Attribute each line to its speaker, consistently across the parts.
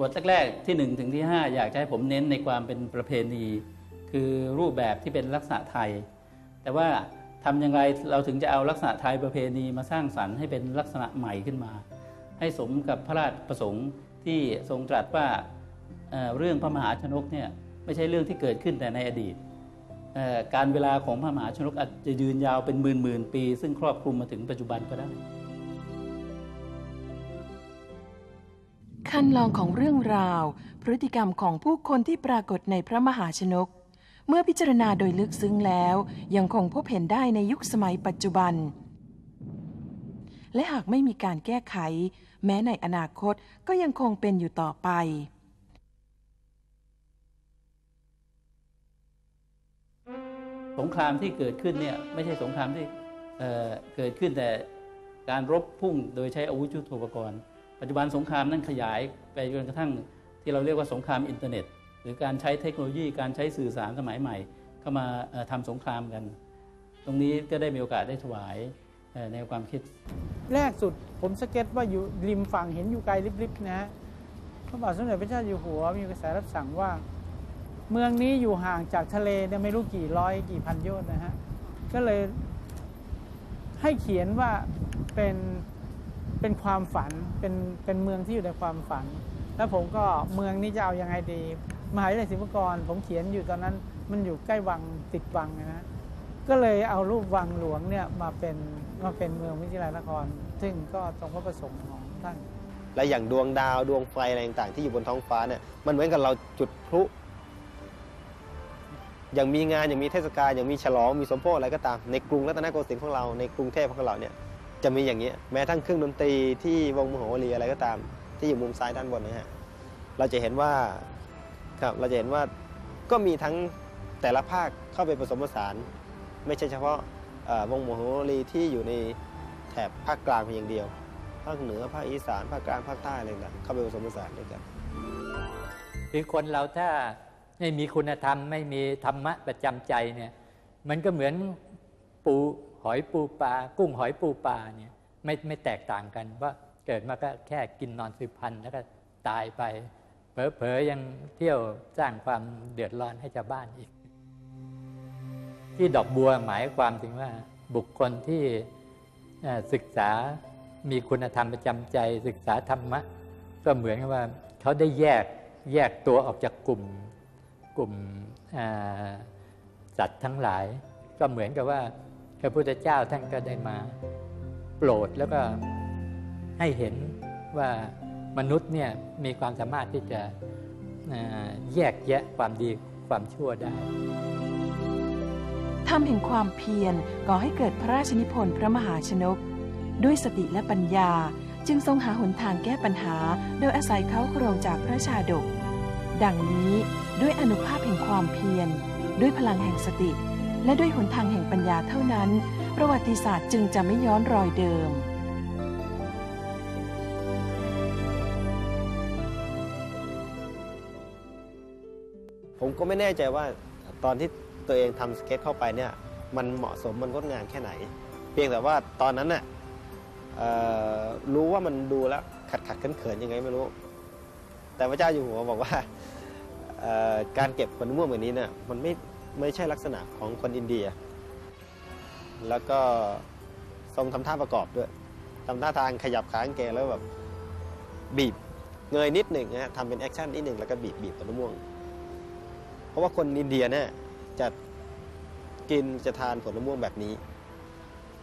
Speaker 1: บทแรกๆที่ 1 ถึงที่ 5 อยากจะให้ผมเน้นในความเป็นประเพณี คือรูปแบบที่เป็นลักษณะไทย แต่ว่าทำยังไงเราถึงจะเอาลักษณะไทยประเพณีมาสร้างสรรค์ให้เป็นลักษณะใหม่ขึ้นมา ให้สมกับพระราชประสงค์ที่ทรงตรัสว่าเเรื่องพระมหาชนกเนี่ยไม่ใช่เรื่องที่เกิดขึ้นแต่ในอดีต การเวลาของพระมหาชนกอาจจะยืนยาวเป็นหมื่นหมื่นๆปี ซึ่งครอบคลุมมาถึงปัจจุบันก็ได้
Speaker 2: ขั้นลองของเรื่องราว พฤติกรรมของผู้คนที่ปรากฏในพระมหาชนก เมื่อพิจารณาโดยลึกซึ้งแล้ว ยังคงพบเห็นได้ในยุคสมัยปัจจุบัน และหากไม่มีการแก้ไข แม้ในอนาคตก็ยังคงเป็นอยู่ต่อไป
Speaker 1: สงครามที่เกิดขึ้นเนี่ยไม่ใช่สงครามที่เอ่อเกิดขึ้นแต่การรบพุ่งโดยใช้อาวุธยุทโธปกรณ์ ปัจจุบันสงครามนั้นขยายไปจนกระทั่งที่เราเรียกว่าสงครามอินเทอร์เน็ต หรือการใช้เทคโนโลยีการใช้สื่อสารสมัยใหม่ เข้ามาเอ่อทำสงครามกัน ตรงนี้ก็ได้มีโอกาสได้ถวายในวความคิด
Speaker 3: แรกสุดผมสเก็ตว่าอยู่ริมฝั่งเห็นอยู่ไกลลิบๆนะฮะพระบาทสมเด็จพระเจ้าอยู่หัวมีกระแสรับสั่งว่า เมืองนี้อยู่ห่างจากทะเลเนี่ยไม่รู้กี่ร้อยกี่พันโยชน์นะฮะก็เลยให้เขียนว่าเป็น เป็นความฝันเป็นเป็นเมืองที่อยู่ในความฝัน แล้วผมก็เมืองนี้จะเอายังไงดี มหาวิทยาลัยศิลปากร ผมเขียนอยู่ตอนนั้นมันอยู่ใกล้วังติดวังนะฮะก็เลยเอารูปวังหลวงเนี่ยมาเป็นมาเป็นเมืองวิทยาลัยนคร ซึ่งก็ตรงพระประสงค์ของท่าน
Speaker 4: และอย่างดวงดาวดวงไฟอะไรต่างๆที่อยู่บนท้องฟ้าเนี่ยมันเหมือนกับเราจุดพลุอย่างมีงานอย่างมีเทศกาลอย่างมีฉลองมีสมโภชอะไรก็ตามในกรุงรัตนโกสินทร์ของเราในกรุงเทพของเราเนี่ย จะมีอย่างนี้แม้ทั้งเครื่องดนตรีที่วงมโหรีอะไรก็ตาม ที่อยู่มุมซ้ายด้านบนนะฮะเราจะเห็นว่าครับเราจะเห็นว่าก็มีทั้งแต่ละภาคเข้าไปผสมผสาน ไม่ใช่เฉพาะวงมโหรีที่อยู่ในแถบภาคกลางเพียงอย่างเดียว ภาคเหนือภาคอีสานภาคกลางภาคใต้อะไรต่างเข้าไปผสมผสานด้วยกัน
Speaker 5: คือคนเราถ้าไม่มีคุณธรรมไม่มีธรรมะประจำใจเนี่ยมันก็เหมือนปู หอยปูปลากุ้งหอยปูปลาเนี่ยไม่ไม่แตกต่างกันว่าเกิดมาก็แค่กินนอนสืบพันธุ์แล้วก็ตายไปเผลอๆยังเที่ยวสร้างความเดือดร้อนให้ชาวบ้านอีก ที่ดอกบัวหมายความถึงว่าบุคคลที่ศึกษามีคุณธรรมประจำใจ ศึกษาธรรมะ ก็เหมือนกับว่าเขาได้แยกแยกตัวออกจากกลุ่มกลุ่มสัตว์ทั้งหลาย ก็เหมือนกับว่า พระพุทธเจ้าท่านก็ได้มาโปรดแล้วก็ให้เห็นว่ามนุษย์เนี่ยมีความสามารถที่จะแยกแยะความดีความชั่วได้
Speaker 2: ทำแห่งความเพียรก่อให้เกิดพระราชนิพนธ์พระมหาชนก ด้วยสติและปัญญาจึงทรงหาหนทางแก้ปัญหา โดยอาศัยเขาโครงจากพระชาดก ดังนี้ด้วยอนุภาพแห่งความเพียร ด้วยพลังแห่งสติ และด้วยหนทางแห่งปัญญาเท่านั้น ประวัติศาสตร์จึงจะไม่ย้อนรอยเดิม
Speaker 4: ผมก็ไม่แน่ใจว่าตอนที่ตัวเองทำสเก็ตเข้าไปเนี่ยมันเหมาะสมมันงดงามแค่ไหน เพียงแต่ว่าตอนนั้นน่ะรู้ว่ามันดูแล้วขัดขัดเขินเขินๆยังไงไม่รู้ แต่พระเจ้าอยู่หัวบอกว่าการเก็บผลม่วงแบบนี้เนี่ยมันไม่ ไม่ใช่ลักษณะของคนอินเดีย แล้วก็ทรงทำท่าประกอบด้วยทำท่าทางขยับขากางเกงแล้วแบบบีบเงยนิดหนึ่งนะฮะทำเป็นแอคชั่นนิดหนึ่งแล้วก็บีบบีบผลม่วง เพราะว่าคนอินเดียเนี่ยจะกินจะทานผลมะม่วงแบบนี้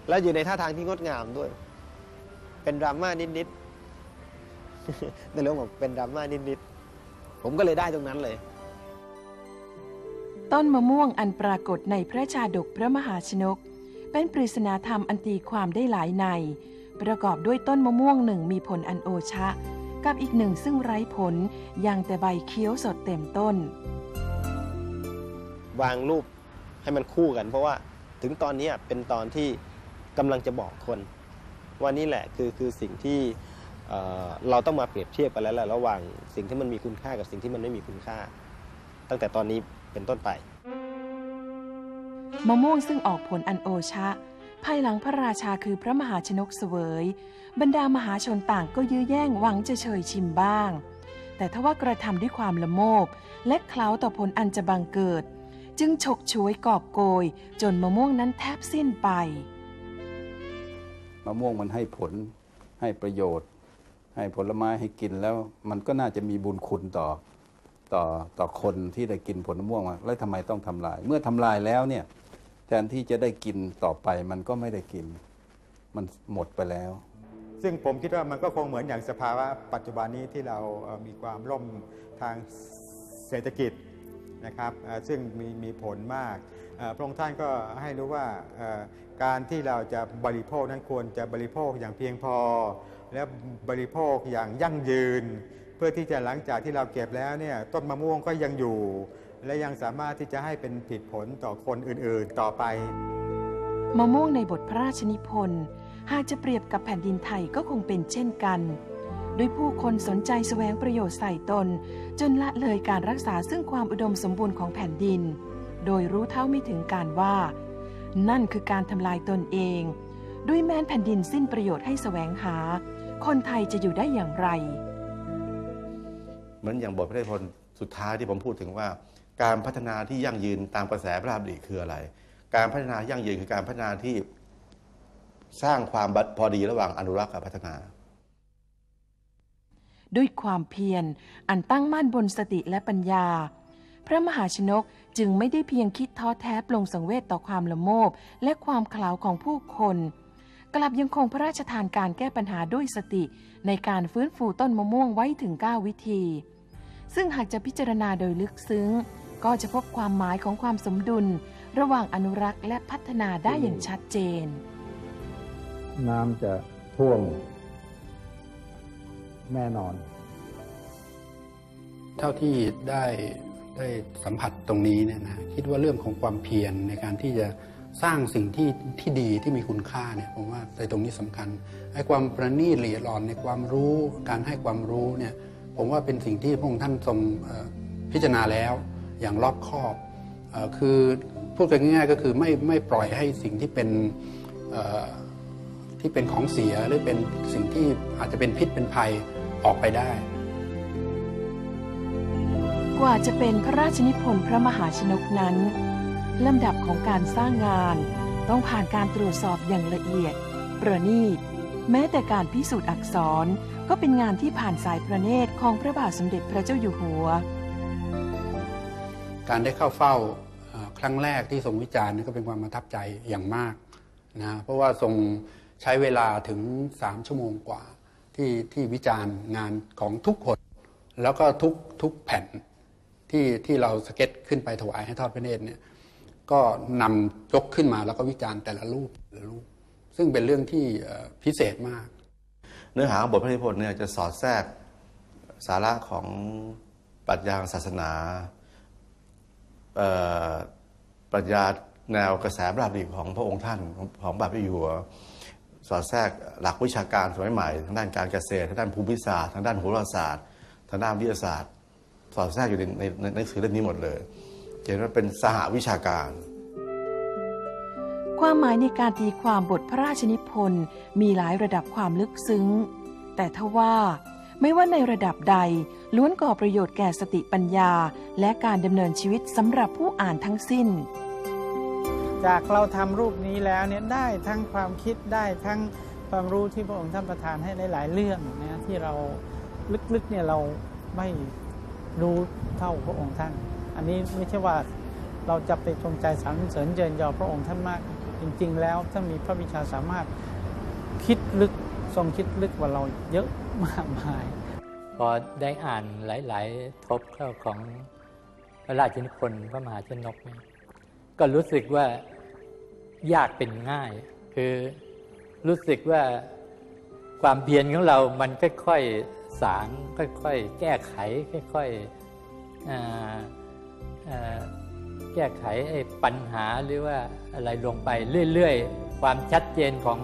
Speaker 4: แล้วอยู่ในท่าทางที่งดงามด้วย เป็นดราม่านิดๆในเรื่องของเป็นดราม่านิดๆผมก็เลยได้ตรงนั้นเลย
Speaker 2: ต้นมะม่วงอันปรากฏในพระชาดกพระมหาชนก เป็นปริศนาธรรมอันตีความได้หลายใน ประกอบด้วยต้นมะม่วงหนึ่งมีผลอันโอชะ กับอีกหนึ่งซึ่งไร้ผลยังแต่ใบเคี้ยวสดเต็มต้น
Speaker 4: วางรูปให้มันคู่กัน เพราะว่าถึงตอนนี้เป็นตอนที่กำลังจะบอกคน ว่านี่แหละคือคือสิ่งที่เเราต้องมาเปรียบเทียบกันแล้วแหละระหว่างสิ่งที่มันมีคุณค่ากับสิ่งที่มันไม่มีคุณค่า ตั้งแต่ตอนนี้ เป็นต้นไป
Speaker 2: มะม่วงซึ่งออกผลอันโอชะ ภายหลังพระราชาคือพระมหาชนกเสวย บรรดามหาชนต่างก็ยื้อแย่งหวังจะเชยชิมบ้าง แต่ถ้าว่ากระทำด้วยความละโมบ และเคล้าต่อผลอันจะบังเกิด จึงฉกฉวยกอบโกย จนมะม่วงนั้นแทบสิ้นไป
Speaker 6: มะม่วงมันให้ผลให้ประโยชน์ ให้ผลไม้ให้กินแล้วมันก็น่าจะมีบุญคุณต่อ ต่อต่อคนที่ได้กินผลมะม่วงมาแล้วทำไมต้องทำลาย เมื่อทำลายแล้วเนี่ยแทนที่จะได้กินต่อไปมันก็ไม่ได้กิน มันหมดไปแล้ว
Speaker 7: ซึ่งผมคิดว่ามันก็คงเหมือนอย่างสภาวะปัจจุบันนี้ที่เรามีความร่มทางเศรษฐกิจนะครับซึ่งมีมีผลมากพระองค์ท่านก็ให้รู้ว่าการที่เราจะบริโภคนั้นควรจะบริโภคอย่างเพียงพอ และบริโภคอย่างยั่งยืน พื่อที่จะหลังจากที่เราเก็บแล้วเนี่ยต้นมะม่วงก็ยังอยู่ และยังสามารถที่จะให้เป็นผิดผลต่อคนอื่นๆต่อไป
Speaker 2: มะม่วงในบทพระราชนิพนธ์หากจะเปรียบกับแผ่นดินไทยก็คงเป็นเช่นกันโดยผู้คนสนใจแสวงประโยชน์ใส่ตน จนละเลยการรักษาซึ่งความอุดมสมบูรณ์ของแผ่นดิน โดยรู้เท่าไม่ถึงการว่า นั่นคือการทำลายตนเอง ด้วยแม้นแผ่นดินสิ้นประโยชน์ให้แสวงหา คนไทยจะอยู่ได้อย่างไร
Speaker 8: เหมือนอย่างบทพระราชพนธ์สุดท้ายที่ผมพูดถึงว่า การพัฒนาที่ยั่งยืนตามกระแสพระราชดำริคืออะไร การพัฒนายั่งยืนคือการพัฒนาที่สร้างความพอดีระหว่างอนุรักษ์กับพัฒนา
Speaker 2: ด้วยความเพียรอันตั้งมั่นบนสติและปัญญา พระมหาชนกจึงไม่ได้เพียงคิดท้อแท้ปลงสังเวชต่อความละโมบ และความขลาวของผู้คน กลับยังคงพระราชทานการแก้ปัญหาด้วยสติ ในการฟื้นฟูต้นมะม่วงไว้ถึง 9 วิธี ซึ่งหากจะพิจารณาโดยลึกซึ้ง ก็จะพบความหมายของความสมดุล ระหว่างอนุรักษ์และพัฒนาได้อย่างชัดเจน
Speaker 9: น้ำจะท่วมแน่นอน
Speaker 10: เท่าที่ได้ได้สัมผัสตรงนี้เนี่ยนะคิดว่าเรื่องของความเพียรในการที่จะสร้างสิ่งที่ที่ดีที่มีคุณค่าเนี่ยผมว่าในตรงนี้สำคัญให้ความประณีตละเอียดอ่อนในความรู้ การให้ความรู้เนี่ย ผมว่าเป็นสิ่งที่พระองค์ท่านทรงพิจารณาแล้วอย่างรอบคอบคือพูดกันง่ายๆก็คือไม่ไม่ปล่อยให้สิ่งที่เป็นที่เป็นของเสียหรือเป็นสิ่งที่อาจจะเป็นพิษเป็นภัยออกไปได้
Speaker 2: กว่าจะเป็นพระราชนิพนธ์พระมหาชนกนั้นลำดับของการสร้างงานต้องผ่านการตรวจสอบอย่างละเอียด ประณีต แม้แต่การพิสูจน์อักษร ก็เป็นงานที่ผ่านสายพระเนตรของพระบาทสมเด็จพระเจ้าอยู่หัว
Speaker 10: การได้เข้าเฝ้าครั้งแรกที่ทรงวิจารณ์นี่ก็เป็นความประทับใจอย่างมากนะเพราะว่าทรงใช้เวลาถึง 3 ชั่วโมงกว่าที่ที่วิจารณ์งานของทุกคน แล้วก็ทุกทุกแผ่นที่ที่เราสเก็ตขึ้นไปถวายให้ทอดพระเนตรเนี่ยก็นำยกขึ้นมาแล้วก็วิจารณ์แต่ละรูปแต่ละรูป ซึ่งเป็นเรื่องที่พิเศษมาก
Speaker 8: เนื้อหาของบทพระนิพนธ์เนี่ยจะสอดแทรกสาระของปรัชญาศาสนาปรัชญาแนวกระแสราชดำริของพระองค์ท่านของบาทพระอยู่หัวสอดแทรกหลักวิชาการสมัยใหม่ทางด้านการเกษตรทางด้านภูมิศาสตร์ทางด้านโหราศาสตร์ทางด้านวิทยาศาสตร์ สอดแทรกอยู่ในในในหนังสือเล่มนี้หมดเลยเห็นว่าเป็นสหวิชาการ
Speaker 2: ความหมายในการตีความบทพระราชนิพนธ์มีหลายระดับความลึกซึ้ง แต่ทว่าไม่ว่าในระดับใดล้วนก่อประโยชน์แก่สติปัญญา และการดำเนินชีวิตสำหรับผู้อ่านทั้งสิ้น
Speaker 3: จากเราทำรูปนี้แล้วเนี่ยได้ทั้งความคิดได้ทั้งความรู้ที่พระองค์ท่านประทานให้หลาย ๆ เรื่องนะที่เราลึกๆเนี่ยเราไม่รู้เท่าพระองค์ท่าน อันนี้ไม่ใช่ว่าเราจะไปจงใจสรรเสริญเยินยอพระองค์ท่านมาก จริง ๆ แล้วท่ามีพระวิชาสามารถคิดลึกทรงคิดลึกกว่าเราเยอะมากมาย
Speaker 5: พอได้อ่านหลาย ๆ ทบเข้าของพระราชนิพนธ์พระมหาชนกเนี่ยก็รู้สึกว่ายากเป็นง่าย คือรู้สึกว่าความเพียรของเรามันค่อยๆสางค่อย ๆ แก้ไข ค่อยๆ แก้ไขไอ้ปัญหาหรือว่าอะไรลงไปเรื่อยๆ ความชัดเจนของ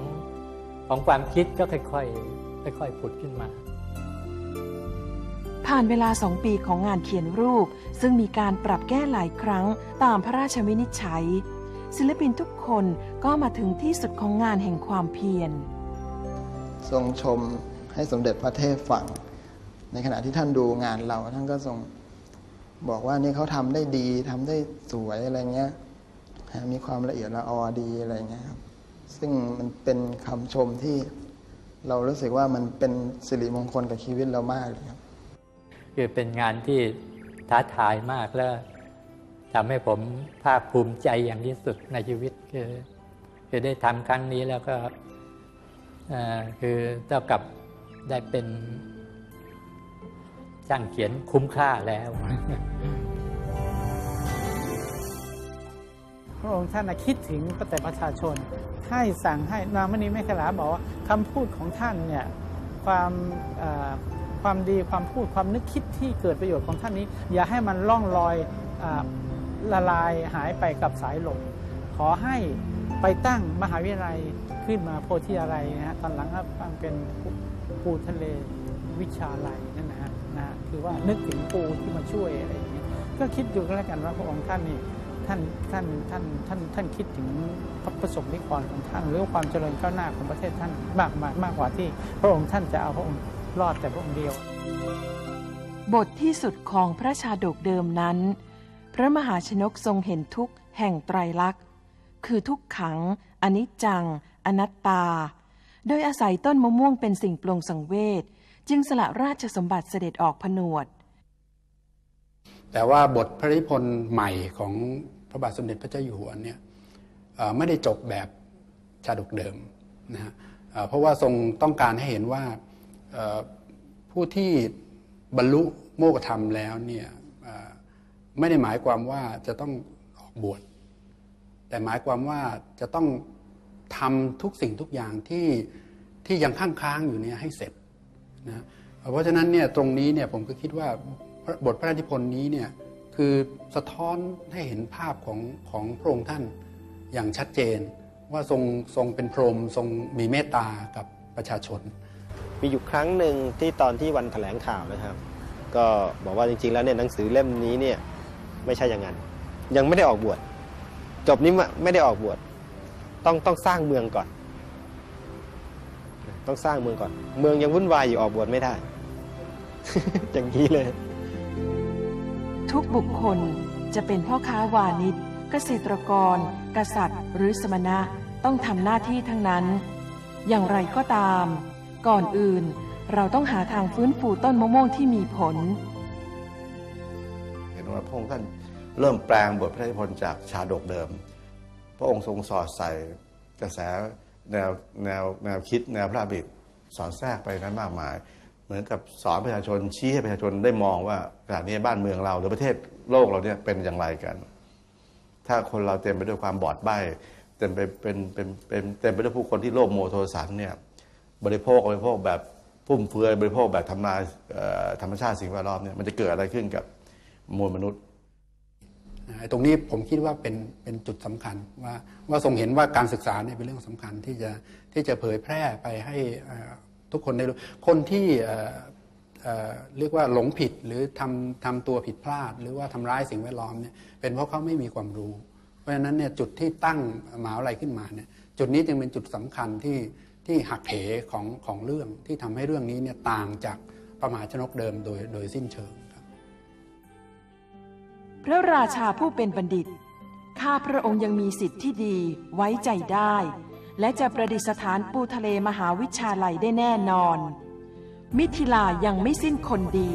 Speaker 5: ของความคิดก็ค่อยๆค่อยๆผุดขึ้นมา
Speaker 2: ผ่านเวลาสองปีของงานเขียนรูป ซึ่งมีการปรับแก้หลายครั้งตามพระราชวินิจฉัย ศิลปินทุกคนก็มาถึงที่สุดของงานแห่งความเพียร
Speaker 11: ทรงชมให้สมเด็จพระเทพฟังในขณะที่ท่านดูงานเราท่านก็ทรง บอกว่านี่เขาทำได้ดีทำได้สวยอะไรเงี้ยมีความละเอียดละออดีอะไรเงี้ยครับซึ่งมันเป็นคำชมที่เรารู้สึกว่ามันเป็นสิริมงคลกับชีวิตเรามากเลยครับ
Speaker 5: คือเป็นงานที่ท้าทายมากแล้วทำให้ผมภาคภูมิใจอย่างที่สุดในชีวิตคือคือได้ทำครั้งนี้แล้วก็คือเท่ากับได้เป็น ช่างเขียนคุ้มค่าแล้ว
Speaker 3: พระองค์ท่านคิดถึงแต่ประชาชน ให้สั่งให้นามณีแม่ขลาบอกว่าคำพูดของท่านเนี่ยความความดีความพูดความนึกคิดที่เกิดประโยชน์ของท่านนี้ อย่าให้มันล่องลอยอละลายหายไปกับสายลมขอให้ไปตั้งมหาวิทยาลัยขึ้นมาโพธิอะไรนะฮะตอนหลังก็เป็นปูทะเลวิชาลัยนั่น นะคือว่านึกถึงปูที่มาช่วยอะไรอย่างเงี้ยก็คิดดูก็แล้วกันว่าพระองค์ท่านนี่ท่านท่านท่านท่านท่านคิดถึงพระประสบนิกรของท่าน หรือความเจริญก้าวหน้าของประเทศท่านมากมากมากกว่าที่ พระองค์ท่านจะเอาพระองค์รอดแต่พระองค์เดียว
Speaker 2: บทที่สุดของพระชาดกเดิมนั้น พระมหาชนกทรงเห็นทุกแห่งไตรลักษณ์ คือทุกขัง อนิจจัง อนัตตา โดยอาศัยต้นมะม่วงเป็นสิ่งปลงสังเวช จึงสละราชสมบัติเสด็จออกผนวด
Speaker 10: แต่ว่าบทพระนิพนธ์ใหม่ของพระบาทสมเด็จพระเจ้าอยู่หัวเนี่ยไม่ได้จบแบบชาดกเดิมนะฮะเพราะว่าทรงต้องการให้เห็นว่าผู้ที่บรรลุโมกธรรมแล้วเนี่ยไม่ได้หมายความว่าจะต้องออกบวชแต่หมายความว่าจะต้องทำทุกสิ่งทุกอย่างที่ที่ยังข้างค้างอยู่เนี่ยให้เสร็จ นะเพราะฉะนั้นเนี่ยตรงนี้เนี่ยผมก็คิดว่าบทพระราชนิพนธ์นี้เนี่ยคือสะท้อนให้เห็นภาพของของพระองค์ท่านอย่างชัดเจน ว่าทรงทรงเป็นพรหมทรงมีเมตตากับประชาชน
Speaker 4: มีอยู่ครั้งหนึ่งที่ตอนที่วันแถลงข่าวนะครับ ก็บอกว่าจริงๆแล้วเนี่ยหนังสือเล่มนี้เนี่ยไม่ใช่อย่างนั้น ยังไม่ได้ออกบวชจบนี้ไม่ได้ออกบวชต้องต้องสร้างเมืองก่อน ต้องสร้างเมืองก่อน เมืองยังวุ่นวายอยู่ออกบวชไม่ได้ อย่างนี้เลย
Speaker 2: ทุกบุคคลจะเป็นพ่อค้าวานิชเกษตรกร กษัตริย์ หรือสมณะต้องทำหน้าที่ทั้งนั้น อย่างไรก็ตาม ก่อนอื่นเราต้องหาทางฟื้นฟูต้นมะม่วงที่มีผล
Speaker 8: เห็นว่าพระองค์ท่านเริ่มแปลงบทพระนิพนธ์จากชาดกเดิม พระองค์ทรงสอดใส่กระแส แนวแนวแนวคิดแนวพระบิดสอนแทรกไปนั้นมากมาย เหมือนกับสอนประชาชนชี้ให้ประชาชนได้มองว่าขณะนี้บ้านเมืองเราหรือประเทศโลกเราเนี่ยเป็นอย่างไรกัน ถ้าคนเราเต็มไปด้วยความบอดใบ้เต็มไปเป็นเป็นเป็นเต็มไปด้วยผู้คนที่โลภโมโทสันเนี่ยบริโภคบริโภคแบบฟุ่มเฟือยบริโภคแบบทำลายธรรมชาติสิ่งแวดล้อมเนี่ยมันจะเกิดอะไรขึ้นกับมวลมนุษย์
Speaker 10: ตรงนี้ผมคิดว่าเป็นเป็นจุดสำคัญว่าว่าทรงเห็นว่าการศึกษาเนี่ยเป็นเรื่องสำคัญที่จะที่จะเผยแพร่ไปให้ทุกคนได้รู้คนที่เรียกว่าหลงผิดหรือทำทำตัวผิดพลาด หรือว่าทำร้ายสิ่งแวดล้อมเนี่ยเป็นเพราะเขาไม่มีความรู้ เพราะฉะนั้นเนี่ยจุดที่ตั้งหมหาอะไรขึ้นมาเนี่ยจุดนี้จึงเป็นจุดสำคัญที่ที่หักเหของของเรื่องที่ทำให้เรื่องนี้เนี่ยต่างจากประมาชนกเดิมโดยโดยสิ้นเชิง
Speaker 2: พระราชาผู้เป็นบัณฑิต ข้าพระองค์ยังมีสิทธิ์ที่ดีไว้ใจได้ และจะประดิษฐานปูทะเลมหาวิชาลัยได้แน่นอน มิถิลายังไม่สิ้นคนดี